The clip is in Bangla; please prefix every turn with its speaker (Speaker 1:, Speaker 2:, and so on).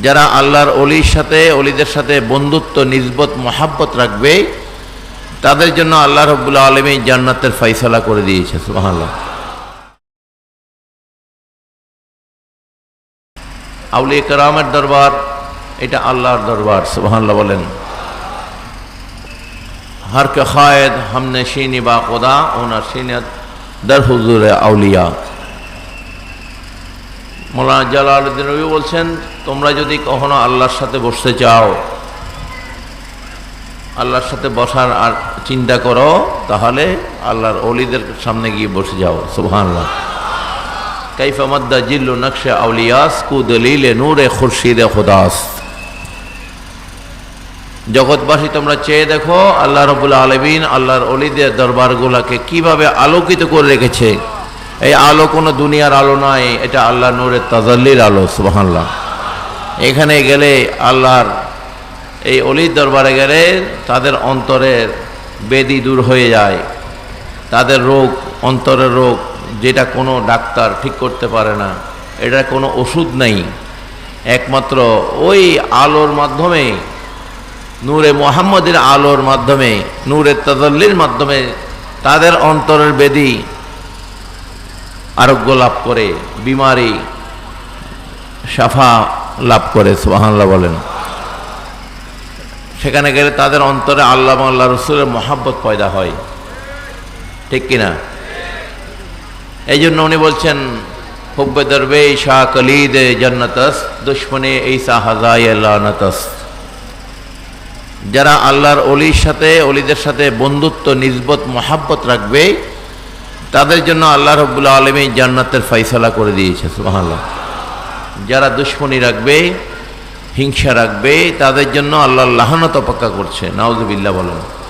Speaker 1: যারা আল্লাহর অলির সাথে, অলিদের সাথে বন্ধুত্ব নিজবত মহাব্বত রাখবে, তাদের জন্য আল্লাহ রব্বুল্লা আলমী জান্নাতের ফাইসলা করে দিয়েছে সুহাল্লাহ আউলি কারামের দরবার, এটা আল্লাহর দরবার সুহাল্লাহ বলেন। হরক কে খায়দ হামনে শিনি বা কোদা ওনার সিনে দর হুজুর আউলিয়া। মোলানা জালালউদ্দিন রবি বলছেন, তোমরা যদি কখনো আল্লাহর সাথে বসতে চাও, আল্লাহর সাথে বসার আর চিন্তা করো, তাহলে আল্লাহর অলিদের সামনে গিয়ে বসে যাও। সুবহানাল্লাহ। কাইফা মাদ্দা জিল্লু নকশে আউলিয়াস কু দলিলে নূরে খুরশিদে খুদাস। জগৎবাসী, তোমরা চেয়ে দেখো, আল্লাহ রবুল্লা আলমিন আল্লাহর অলিদের দরবারগুলোকে কীভাবে আলোকিত করে রেখেছে। এই আলো কোনো দুনিয়ার আলো নয়, এটা আল্লাহ নূরের তাজাল্লির আলো সুবাহান্লাহ এখানে গেলে আল্লাহর এই অলির দরবারে গেলে তাদের অন্তরের বেদি দূর হয়ে যায়। তাদের রোগ, অন্তরের রোগ, যেটা কোনো ডাক্তার ঠিক করতে পারে না, এটা কোনো ওষুধ নেই। একমাত্র ওই আলোর মাধ্যমে, নূরে মোহাম্মদের আলোর মাধ্যমে, নূরের তাজল্লির মাধ্যমে তাদের অন্তরের বেদি আরোগ্য লাভ করে, বিমারি সাফা লাভ করে সোহান্লা বলেন। সেখানে গেলে তাদের অন্তরে আল্লাহ আল্লাহ রসুলের মহাব্বত পয়দা হয়। ঠিক কিনা? এই জন্য উনি বলছেন, হুব্বে দরবে শাহ কলিদ জন্নতস, দুশ্মনে ঈসা হাজাই যারা আল্লাহর অলির সাথে, অলিদের সাথে বন্ধুত্ব নিজবত মহাব্বত রাখবে তাদের জন্য আল্লাহ রব্বুল্লা আলমী জান্নাতের ফয়সলা করে দিয়েছে, সুবহানাল্লাহ। যারা দুশ্মনী রাখবে, হিংসা রাখবে, তাদের জন্য আল্লাহ লাহানত অপেক্ষা করছে। নাউজুবিল্লাহ বলেন।